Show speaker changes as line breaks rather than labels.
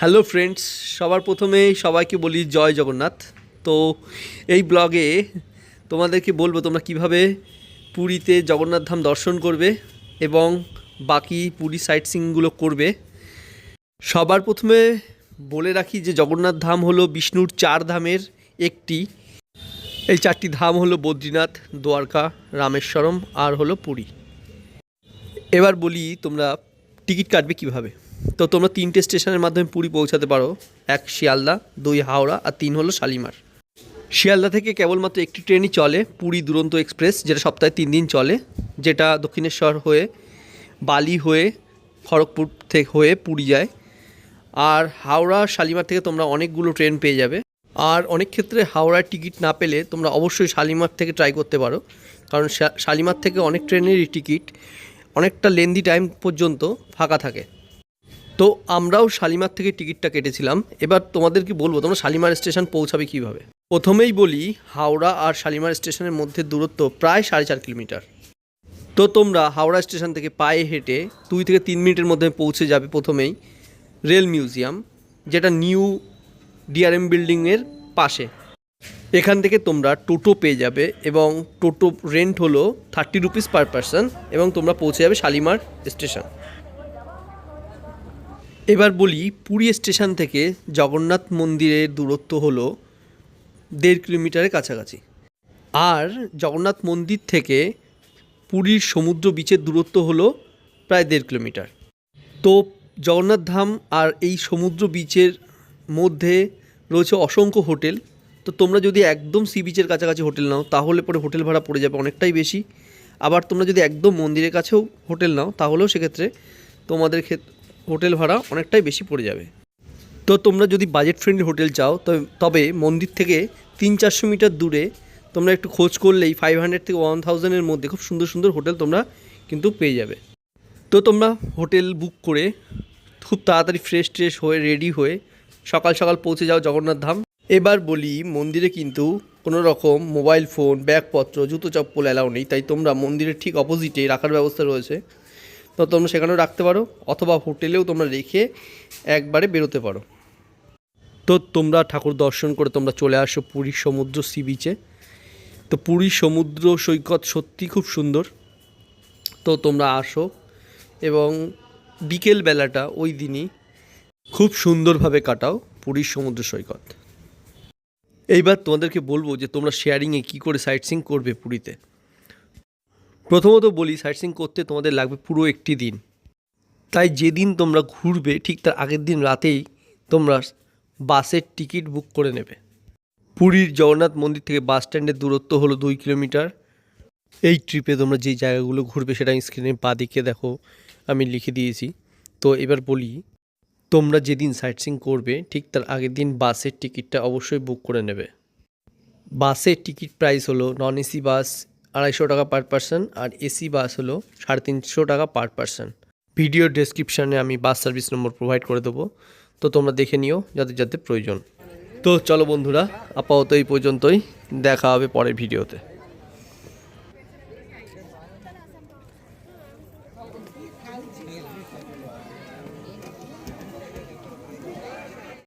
Hello friends, সবার প্রথমে সবাইকে বলি জয় জগন্নাথ। তো এই ব্লগে তোমাদেরকে বলব তোমরা কীভাবে পুরীতে জগন্নাথ ধাম দর্শন করবে এবং বাকি পুরী সাইট সিনগুলো করবে। সবার প্রথমে বলে রাখি যে জগন্নাথ ধাম হলো বিষ্ণুর চার ধামের একটি। এই চারটি ধাম হলো বদ্রীনাথ, দ্বারকা, রামেশ্বরম আর হলো পুরী। এবার বলি তোমরা টিকিট কাটবে কীভাবে? তো তোমরা তিনটে স্টেশনের মাধ্যমে পুরী পৌঁছাতে পারো। এক শিয়ালদা, দুই হাওড়া আর তিন হলো শালিমার। শিয়ালদা থেকে কেবলমাত্র একটি ট্রেনই চলে পুরী দুরন্ত এক্সপ্রেস, যেটা সপ্তাহে তিন দিন চলে, যেটা দক্ষিণেশ্বর হয়ে বালি হয়ে খড়গপুর থেকে হয়ে পুরী যায়। আর হাওড়া, শালিমার থেকে তোমরা অনেকগুলো ট্রেন পেয়ে যাবে। আর অনেক ক্ষেত্রে হাওড়ার টিকিট না পেলে তোমরা অবশ্যই শালিমার থেকে ট্রাই করতে পারো। কারণ শালিমার থেকে অনেক ট্রেনেরই টিকিট। অনেকটা লেন্দি টাইম পর্যন্ত ফাঁকা থাকে। তো আমরাও শালিমার থেকে টিকিটটা কেটেছিলাম। এবার তোমাদেরকে বলব, তোমরা শালিমার স্টেশন পৌঁছাবে কীভাবে? প্রথমেই বলি, হাওড়া আর শালিমার স্টেশনের মধ্যে দূরত্ব প্রায় সাড়ে চার কিলোমিটার। তো তোমরা হাওড়া স্টেশন থেকে পায়ে হেঁটে দুই থেকে তিন মিনিটের মধ্যে পৌঁছে যাবে প্রথমেই রেল মিউজিয়াম, যেটা নিউ ডিআরএম বিল্ডিংয়ের পাশে। এখান থেকে তোমরা টোটো পেয়ে যাবে এবং টোটো রেন্ট হলো থার্টি রুপিস পার পারসন এবং তোমরা পৌঁছে যাবে শালিমার স্টেশন এবার বলি পুরী স্টেশন থেকে জগন্নাথ মন্দিরের দূরত্ব হলো দেড় কিলোমিটারের কাছাকাছি। আর জগন্নাথ মন্দির থেকে পুরীর সমুদ্র বিচের দূরত্ব হলো প্রায় দেড় কিলোমিটার। তো জগন্নাথ ধাম আর এই সমুদ্র বিচের মধ্যে রয়েছে অসংখ্য হোটেল তো তোমরা যদি একদম সি বিচের কাছাকাছি হোটেল নাও, তাহলে পরে হোটেল ভাড়া পড়ে যাবে অনেকটাই বেশি। আবার তোমরা যদি একদম মন্দিরের কাছেও হোটেল নাও, তাহলেও সেক্ষেত্রে তোমাদের হোটেল ভাড়া অনেকটাই বেশি পড়ে যাবে। তো তোমরা যদি বাজেট ফ্রেন্ডলি হোটেল চাও তবে মন্দির থেকে তিন চারশো মিটার দূরে তোমরা একটু খোঁজ করলেই ফাইভ হান্ড্রেড থেকে ওয়ান থাউজেন্ডের মধ্যে খুব সুন্দর সুন্দর হোটেল তোমরা কিন্তু পেয়ে যাবে। তো তোমরা হোটেল বুক করে খুব তাড়াতাড়ি ফ্রেশ ট্রেশ হয়ে রেডি হয়ে সকাল সকাল পৌঁছে যাও জগন্নাথ ধাম। এবার বলি, মন্দিরে কিন্তু কোনো রকম মোবাইল ফোন, ব্যাগপত্র, জুতো চপ্পল অ্যালাউ নেই। তাই তোমরা মন্দিরের ঠিক অপোজিটে রাখার ব্যবস্থা রয়েছে। তো তোমরা সেখানেও রাখতে পারো, অথবা হোটেলেও তোমরা রেখে একবারে বেরোতে পারো। তো তোমরা ঠাকুর দর্শন করে তোমরা চলে আসো পুরীর সমুদ্র সি বিচে তো পুরীর সমুদ্র সৈকত সত্যি খুব সুন্দর। তো তোমরা আসো এবং বিকেল বেলাটা ওই দিনই খুব সুন্দরভাবে কাটাও পুরীর সমুদ্র সৈকত। এইবার তোমাদেরকে বলব যে তোমরা শেয়ারিংয়ে কী করে সাইট সিং করবে পুরীতে। প্রথমত বলি সাইট সিং করতে তোমাদের লাগবে পুরো একটি দিন। তাই যেদিন তোমরা ঘুরবে, ঠিক তার আগের দিন রাতেই তোমরা বাসের টিকিট বুক করে নেবে। পুরীর জগন্নাথ মন্দির থেকে বাস স্ট্যান্ডের দূরত্ব হলো দুই কিলোমিটার। এই ট্রিপে তোমরা যেই জায়গাগুলো ঘুরবে সেটা স্ক্রিনে পা দিকে দেখো, আমি লিখে দিয়েছি। তো এবার বলি তোমরা যেদিন সাইটসিং করবে, ঠিক তার আগের দিন বাসের টিকিটটা অবশ্যই বুক করে নেবে। বাসের টিকিট প্রাইস হলো নন এসি বাস আড়াইশো টাকা পার পার্সন আর এসি বাস হলো সাড়ে তিনশো টাকা পার পার্সন ভিডিও ডেসক্রিপশানে আমি বাস সার্ভিস নম্বর প্রোভাইড করে দেবো। তো তোমরা দেখে নিও, যাদের যাদের প্রয়োজন। তো চলো বন্ধুরা, আপাতত এই পর্যন্তই। দেখা হবে পরের ভিডিওতে